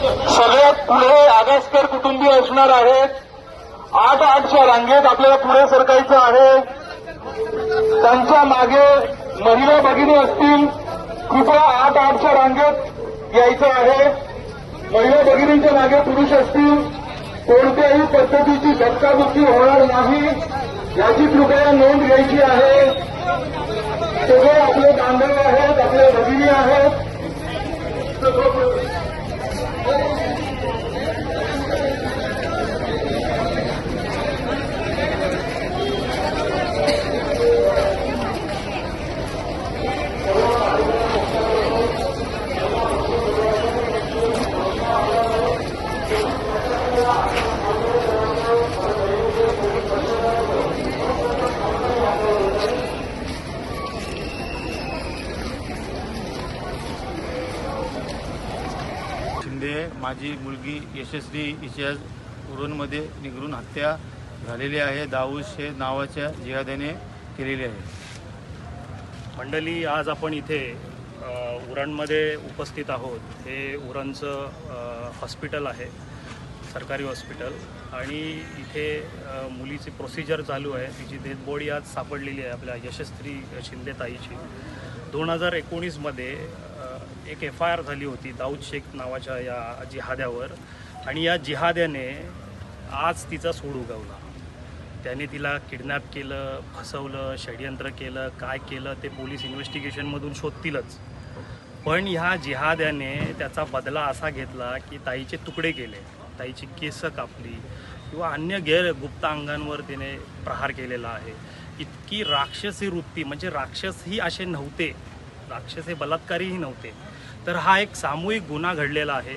सगळ्यात पुढे आगासकर कुटुंबीय असणार आहेत. आठ आठच्या रांगेत आपल्याला पुढे सरकायचं आहे. त्यांच्या मागे महिला भगिनी असतील कृपया आठ आठच्या रांगेत यायचं आहे. महिला भगिनींच्या मागे पुरुष असतील कोणत्याही पद्धतीची धक्काबुक्की होणार नाही. याची कृपया नोंद घ्यायची आहे सगळे आपले बांधव आहेत आपल्या भगिनी आहेत शिंदे माझी मुलगी यशस्वी हिच्या उरणमध्ये निगरून हत्या झालेली आहे. दाऊद हे नावाच्या जिहाद्याने केलेली आहे. मंडळी आज आपण इथे उरणमध्ये उपस्थित आहोत. हे उरणचं हॉस्पिटल आहे सरकारी हॉस्पिटल. आणि इथे मुलीची प्रोसिजर चालू आहे. तिची डेथ बॉडी आज सापडलेली आहे आपल्या यशस्वी शिंदे ताईची दोन हजार एकोणीसमध्ये एक एफ आय आर झाली होती दाऊद शेख नावाच्या या जिहाद्यावर. आणि या जिहाद्याने आज तिचा सूड उगवला. त्याने तिला किडनॅप केलं फसवलं षडयंत्र केलं काय केलं ते पोलीस इन्व्हेस्टिगेशनमधून शोधतीलच. पण ह्या जिहाद्याने त्याचा बदला असा घेतला की ताईचे तुकडे केले. ताईची केस कापली. किंवा अन्य गैर गुप्त अंगांवर तिने प्रहार केलेला आहे. इतकी राक्षसी वृत्ती म्हणजे राक्षसही असे नव्हते. राक्षस हे बलात्कारीही नव्हते. तर हा एक सामूहिक गुन्हा घडलेला आहे.